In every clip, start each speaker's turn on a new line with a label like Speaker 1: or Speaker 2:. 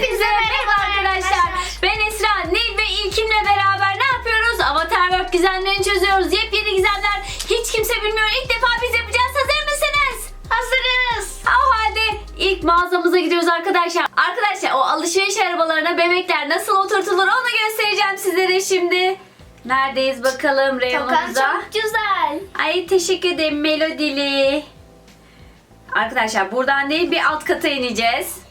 Speaker 1: Hepinize merhaba arkadaşlar. Ben Esra, Nil ve İlkim'le beraber ne yapıyoruz? Avatar World gizemlerini çözüyoruz. Yepyeni gizemler. Hiç kimse bilmiyor. İlk defa biz yapacağız. Hazır mısınız? Hazırız. O halde ilk mağazamıza gidiyoruz arkadaşlar. Arkadaşlar o alışveriş arabalarına bebekler nasıl oturtulur onu göstereceğim sizlere şimdi. Neredeyiz bakalım
Speaker 2: Tokan
Speaker 1: reyonumuza?
Speaker 2: çok güzel.
Speaker 1: Ay teşekkür ederim Melodili. Arkadaşlar buradan değil bir alt kata ineceğiz.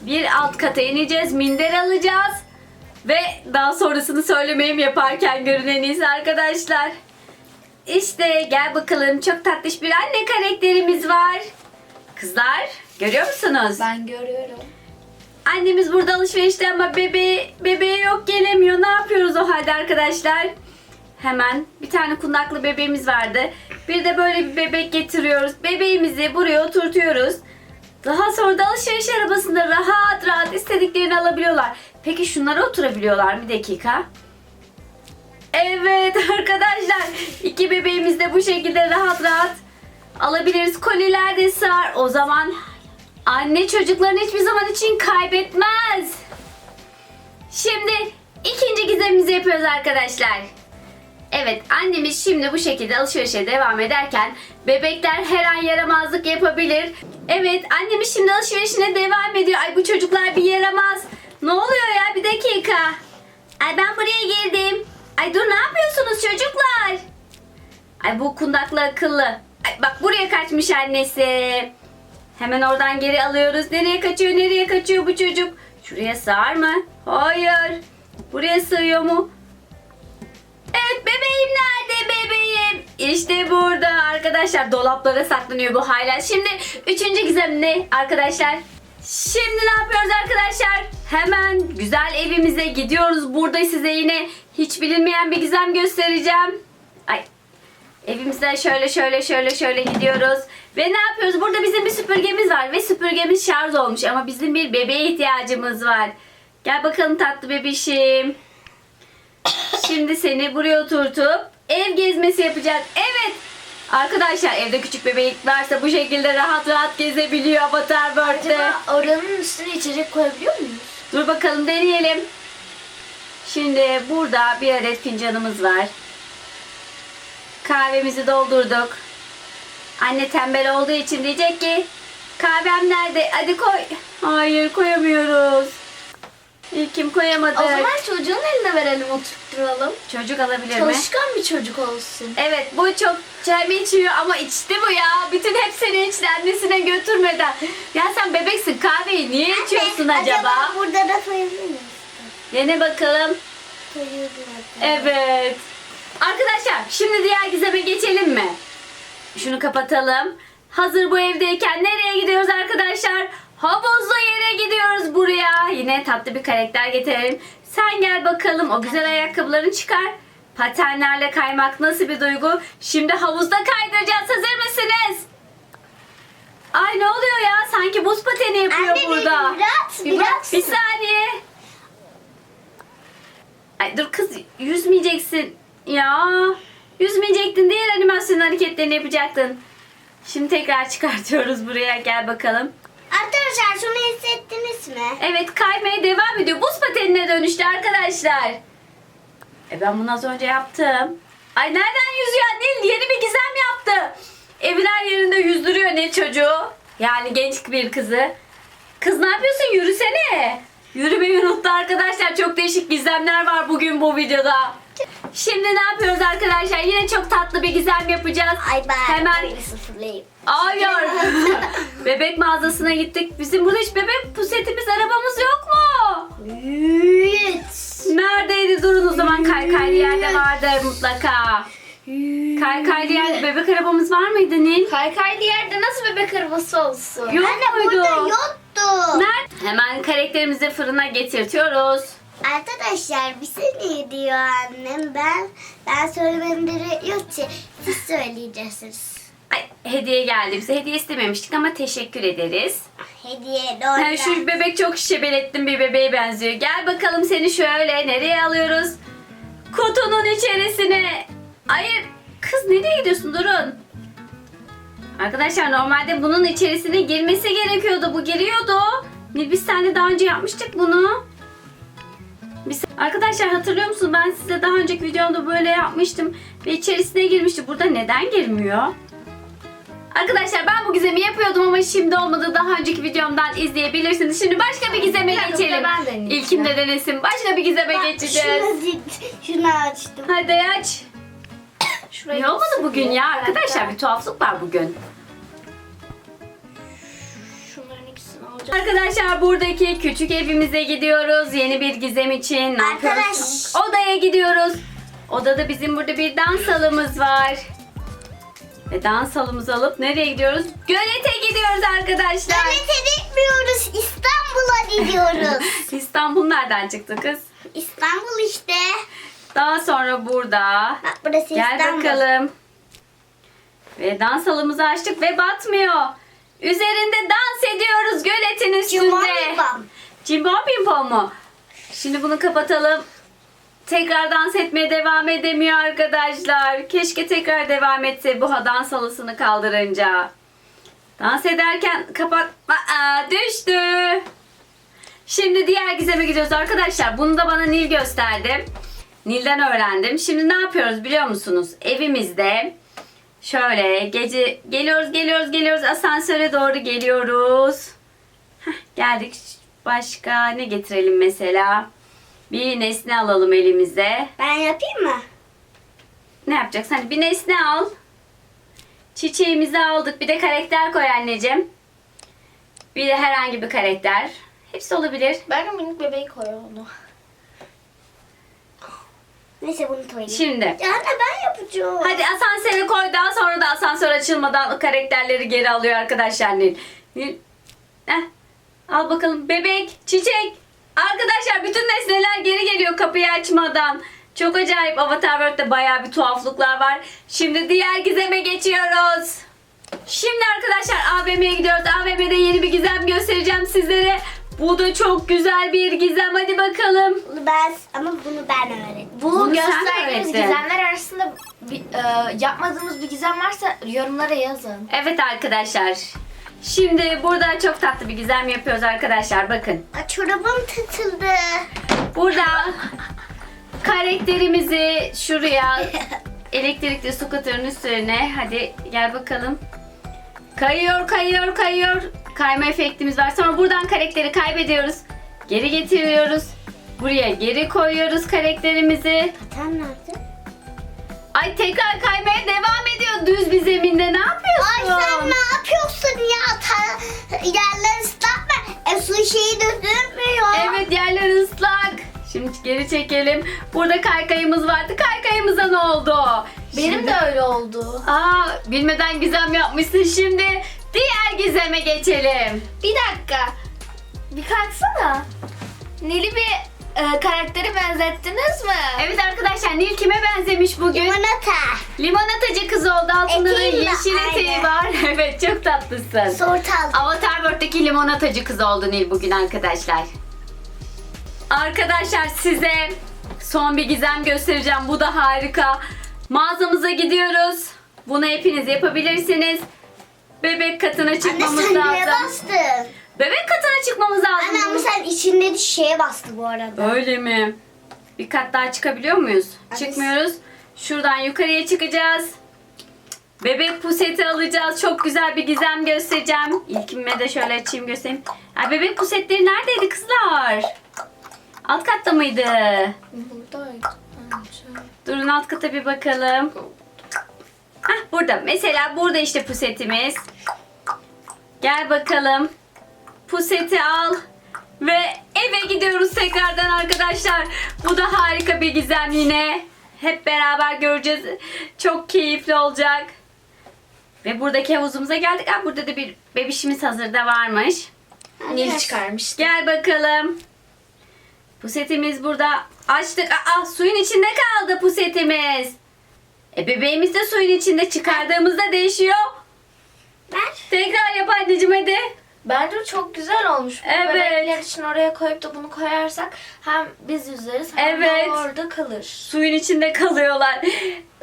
Speaker 1: Bir alt kata ineceğiz. Minder alacağız. Ve daha sonrasını söylemeyeyim yaparken görün iyisi arkadaşlar. İşte gel bakalım çok tatlış bir anne karakterimiz var. Kızlar görüyor musunuz?
Speaker 2: Ben görüyorum.
Speaker 1: Annemiz burada alışverişte ama bebeği, bebeği yok gelemiyor. Ne yapıyoruz o halde arkadaşlar? Hemen bir tane kundaklı bebeğimiz vardı. Bir de böyle bir bebek getiriyoruz. Bebeğimizi buraya oturtuyoruz. Daha sonra da alışveriş arabasında rahat rahat istediklerini alabiliyorlar. Peki şunlara oturabiliyorlar mı? Dakika. Evet arkadaşlar. iki bebeğimiz de bu şekilde rahat rahat alabiliriz. Koliler de sığar. O zaman anne çocuklarını hiçbir zaman için kaybetmez. Şimdi ikinci gizemimizi yapıyoruz arkadaşlar. Evet annemiz şimdi bu şekilde alışverişe devam ederken bebekler her an yaramazlık yapabilir. Evet annemiz şimdi alışverişine devam ediyor. Ay bu çocuklar bir yaramaz. Ne oluyor ya bir dakika. Ay ben buraya girdim. Ay dur ne yapıyorsunuz çocuklar? Ay bu kundaklı akıllı. Ay bak buraya kaçmış annesi. Hemen oradan geri alıyoruz. Nereye kaçıyor nereye kaçıyor bu çocuk? Şuraya sığar mı? Hayır. Buraya sığıyor mu? İşte burada arkadaşlar dolaplara saklanıyor bu hala. Şimdi üçüncü gizem ne arkadaşlar? Şimdi ne yapıyoruz arkadaşlar? Hemen güzel evimize gidiyoruz. Burada size yine hiç bilinmeyen bir gizem göstereceğim. Ay Evimizden şöyle şöyle şöyle şöyle gidiyoruz. Ve ne yapıyoruz? Burada bizim bir süpürgemiz var ve süpürgemiz şarj olmuş ama bizim bir bebeğe ihtiyacımız var. Gel bakalım tatlı bebişim. Şimdi seni buraya oturtup ev gezmesi yapacağız. Evet. Arkadaşlar evde küçük bebek varsa bu şekilde rahat rahat gezebiliyor Avatar World'de.
Speaker 2: Acaba oranın üstüne içecek koyabiliyor muyuz?
Speaker 1: Dur bakalım deneyelim. Şimdi burada bir adet fincanımız var. Kahvemizi doldurduk. Anne tembel olduğu için diyecek ki kahvem nerede? Hadi koy. Hayır koyamıyoruz. İlk kim koyamadı?
Speaker 2: O zaman çocuğun eline verelim oturtturalım.
Speaker 1: Çocuk alabilir mi?
Speaker 2: Çalışkan bir çocuk olsun.
Speaker 1: Evet bu çok çay içiyor ama içti bu ya. Bütün hepsini içti annesine götürmeden. Ya sen bebeksin kahveyi niye içiyorsun acaba?
Speaker 2: burada da koyabilir miyiz?
Speaker 1: Dene bakalım. Evet. Arkadaşlar şimdi diğer gizeme geçelim mi? Şunu kapatalım. Hazır bu evdeyken nereye gidiyoruz arkadaşlar? Havuzlu yere gidiyoruz buraya. Yine tatlı bir karakter getirelim. Sen gel bakalım o güzel ayakkabılarını çıkar. Patenlerle kaymak nasıl bir duygu? Şimdi havuzda kaydıracağız. Hazır mısınız? Ay ne oluyor ya? Sanki buz pateni yapıyor
Speaker 2: Anne,
Speaker 1: burada.
Speaker 2: biraz,
Speaker 1: bir,
Speaker 2: biraz.
Speaker 1: bir saniye. Ay dur kız yüzmeyeceksin. Ya yüzmeyecektin. Diğer animasyon hareketlerini yapacaktın. Şimdi tekrar çıkartıyoruz buraya. Gel bakalım.
Speaker 2: Arkadaşlar şunu hissettiniz mi?
Speaker 1: Evet kaymaya devam ediyor. Buz patenine dönüştü arkadaşlar. E ben bunu az önce yaptım. Ay nereden yüzüyor? Nil yeni bir gizem yaptı. Evin her yerinde yüzdürüyor Nil çocuğu. Yani genç bir kızı. Kız ne yapıyorsun? Yürüsene. Yürümeyi unuttu arkadaşlar. Çok değişik gizemler var bugün bu videoda. Şimdi ne yapıyoruz arkadaşlar? Yine çok tatlı bir gizem yapacağız.
Speaker 2: Ay ben
Speaker 1: Hemen
Speaker 2: sıfırlayayım.
Speaker 1: Hayır. bebek mağazasına gittik. Bizim burada hiç bebek pusetimiz arabamız yok mu?
Speaker 2: Evet.
Speaker 1: Neredeydi? Durun o zaman kaykaylı yerde vardı mutlaka. Kaykaylı yerde bebek arabamız var mıydı Nil?
Speaker 2: Kaykaylı yerde nasıl bebek arabası olsun?
Speaker 1: Yok muydu?
Speaker 3: yoktu.
Speaker 1: Nerede? Hemen karakterimizi fırına getirtiyoruz.
Speaker 3: Arkadaşlar bir şey diyor annem. Ben ben söylemem yok ki siz söyleyeceksiniz.
Speaker 1: Ay, hediye geldi bize. Hediye istememiştik ama teşekkür ederiz.
Speaker 3: Hediye
Speaker 1: Ha,
Speaker 3: doğru.
Speaker 1: şu bebek çok şebelettin bir bebeğe benziyor. Gel bakalım seni şöyle nereye alıyoruz? Kutunun içerisine. Hayır kız nereye gidiyorsun durun. Arkadaşlar normalde bunun içerisine girmesi gerekiyordu. Bu giriyordu. Nil biz seninle daha önce yapmıştık bunu. Biz, arkadaşlar hatırlıyor musunuz? Ben size daha önceki videomda böyle yapmıştım. Ve içerisine girmişti. Burada neden girmiyor? Arkadaşlar ben bu gizemi yapıyordum ama şimdi olmadı. Daha önceki videomdan izleyebilirsiniz. Şimdi başka bir gizeme
Speaker 2: Bir dakika,
Speaker 1: geçelim.
Speaker 2: ben deneyeceğim.
Speaker 1: İlkim de denesin. Başka bir gizeme geçeceğiz.
Speaker 3: Şunu, şunu açtım.
Speaker 1: Hadi aç.
Speaker 2: Şurayı
Speaker 1: Ne olmadı bugün ya?
Speaker 2: Bir.
Speaker 1: Arkadaşlar bir tuhaflık var bugün. Arkadaşlar buradaki küçük evimize gidiyoruz. Yeni bir gizem için. Ne
Speaker 3: Arkadaş.
Speaker 1: yapıyoruz? Odaya gidiyoruz. Odada bizim burada bir dans salımız var. Ve dans salımızı alıp nereye gidiyoruz? Gölete gidiyoruz arkadaşlar.
Speaker 3: Devlete gitmiyoruz. İstanbul'a gidiyoruz.
Speaker 1: İstanbul nereden çıktı kız?
Speaker 3: İstanbul işte.
Speaker 1: Daha sonra burada.
Speaker 3: Bak burası
Speaker 1: Gel
Speaker 3: İstanbul.
Speaker 1: bakalım. Ve dans salımızı açtık ve batmıyor. Üzerinde dans ediyoruz göletin üstünde. Cimbom pimpom mu? Şimdi bunu kapatalım. Tekrar dans etmeye devam edemiyor arkadaşlar. Keşke tekrar devam etse bu dans halısını kaldırınca. Dans ederken kapat... Aa, düştü. Şimdi diğer gizeme gidiyoruz arkadaşlar. Bunu da bana Nil gösterdi. Nil'den öğrendim. Şimdi ne yapıyoruz biliyor musunuz? Evimizde şöyle gece geliyoruz geliyoruz geliyoruz asansöre doğru geliyoruz. Heh, geldik. Başka ne getirelim mesela? Bir nesne alalım elimize.
Speaker 3: Ben yapayım mı?
Speaker 1: Ne yapacaksın? Hani bir nesne al. Çiçeğimizi aldık. Bir de karakter koy anneciğim. Bir de herhangi bir karakter. Hepsi olabilir.
Speaker 2: Bence minik bebeği koy onu.
Speaker 3: Neyse bunu koyayım.
Speaker 1: Şimdi.
Speaker 3: Ya anne ben yapacağım.
Speaker 1: Hadi asansöre koy. Daha sonra da asansör açılmadan karakterleri geri alıyor arkadaşlar Nil. Nil. Heh. Al bakalım. Bebek, çiçek. Arkadaşlar bütün nesneler geri geliyor kapıyı açmadan. Çok acayip. Avatar World'de bayağı bir tuhaflıklar var. Şimdi diğer gizeme geçiyoruz. Şimdi arkadaşlar AVM'ye gidiyoruz. AVM'de yeni bir gizem göstereceğim sizlere. Bu da çok güzel bir gizem. Hadi bakalım.
Speaker 3: Bunu ben ama bunu ben öğrettim.
Speaker 2: Bu
Speaker 1: Bunu
Speaker 2: gösterdiğimiz gizemler arasında bir, e, yapmadığımız bir gizem varsa yorumlara yazın.
Speaker 1: Evet arkadaşlar. Şimdi burada çok tatlı bir gizem yapıyoruz arkadaşlar. Bakın.
Speaker 3: Aa, çorabım tutuldu.
Speaker 1: Burada karakterimizi şuraya elektrikli scooter'ın üstüne hadi gel bakalım. Kayıyor, kayıyor, kayıyor. Kayma efektimiz var. Sonra buradan karakteri kaybediyoruz. Geri getiriyoruz. Buraya geri koyuyoruz karakterimizi.
Speaker 3: Sen nerede?
Speaker 1: Ay tekrar kaymaya devam ediyor düz bir zeminde. Ne yapıyorsun?
Speaker 3: Ay sen ne yapıyorsun ya? Ta, yerler ıslak mı? E su şeyi dökülmüyor.
Speaker 1: Evet yerler ıslak. Şimdi geri çekelim. Burada kaykayımız vardı. Kaykayımıza ne oldu?
Speaker 2: Benim
Speaker 1: Şimdi-
Speaker 2: de öyle oldu.
Speaker 1: Aa, bilmeden gizem yapmışsın şimdi. Diğer gizeme geçelim.
Speaker 2: Bir dakika. Bir kalksana. Nil'i bir e, karaktere benzettiniz mi?
Speaker 1: Evet arkadaşlar Nil kime benzemiş bugün?
Speaker 3: Limonata.
Speaker 1: Limonatacı kız oldu. Altında da
Speaker 3: Eteğim de
Speaker 1: yeşil eteği
Speaker 3: aynı.
Speaker 1: var. evet çok tatlısın.
Speaker 3: Sortal.
Speaker 1: Avatar World'deki limonatacı kız oldu Nil bugün arkadaşlar. Arkadaşlar size son bir gizem göstereceğim. Bu da harika. Mağazamıza gidiyoruz. Bunu hepiniz yapabilirsiniz. Bebek katına
Speaker 3: Anne
Speaker 1: çıkmamız
Speaker 3: sen neye
Speaker 1: lazım.
Speaker 3: bastın?
Speaker 1: Bebek katına çıkmamız lazım.
Speaker 3: Anne ama sen içinde şeye bastı bu arada.
Speaker 1: Öyle mi? Bir kat daha çıkabiliyor muyuz?
Speaker 3: Hadi.
Speaker 1: Çıkmıyoruz. Şuradan yukarıya çıkacağız. Bebek puseti alacağız. Çok güzel bir gizem göstereceğim. İlkime de şöyle açayım göstereyim. Ay, bebek pusetleri neredeydi kızlar? Alt katta mıydı?
Speaker 2: Buradaydı bence.
Speaker 1: Durun alt kata bir bakalım. Hah burada. Mesela burada işte pusetimiz. Gel bakalım. Puseti al. Ve eve gidiyoruz tekrardan arkadaşlar. Bu da harika bir gizem yine. Hep beraber göreceğiz. Çok keyifli olacak. Ve buradaki havuzumuza geldik. Aa, burada da bir bebişimiz hazırda varmış.
Speaker 2: Nil çıkarmıştı.
Speaker 1: Gel bakalım. Pusetimiz burada. Açtık. Aa suyun içinde kaldı pusetimiz. E bebeğimiz de suyun içinde çıkardığımızda değişiyor.
Speaker 3: Ver.
Speaker 1: Tekrar yap anneciğim hadi.
Speaker 2: Bence çok güzel olmuş. Bu
Speaker 1: Evet.
Speaker 2: Bebekler için oraya koyup da bunu koyarsak hem biz yüzeriz hem
Speaker 1: Evet.
Speaker 2: de orada kalır.
Speaker 1: Suyun içinde kalıyorlar.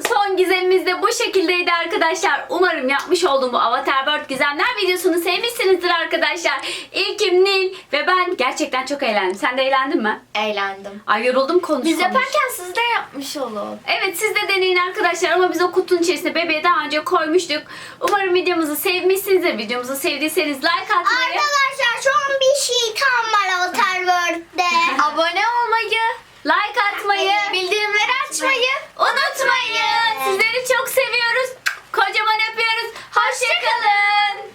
Speaker 1: Son gizemimiz de bu şekildeydi arkadaşlar. Umarım yapmış olduğum bu Avatar World gizemler videosunu sevmişsinizdir arkadaşlar. İlkim, Nil ve ben gerçekten çok eğlendim. Sen de eğlendin mi?
Speaker 2: Eğlendim.
Speaker 1: Ay yoruldum konuş
Speaker 2: Biz
Speaker 1: konuş.
Speaker 2: yaparken siz de yapmış olun.
Speaker 1: Evet siz de deneyin arkadaşlar ama biz o kutunun içerisine bebeği daha önce koymuştuk. Umarım videomuzu sevmişsinizdir. Videomuzu sevdiyseniz like atmayı,
Speaker 3: Arkadaşlar son bir şey kalmadı Avatar World'de.
Speaker 2: Abone olmayı,
Speaker 1: Like atmayı,
Speaker 2: bildirimleri açmayı unutmayın. Sizleri çok seviyoruz. Kocaman öpüyoruz. Hoşçakalın.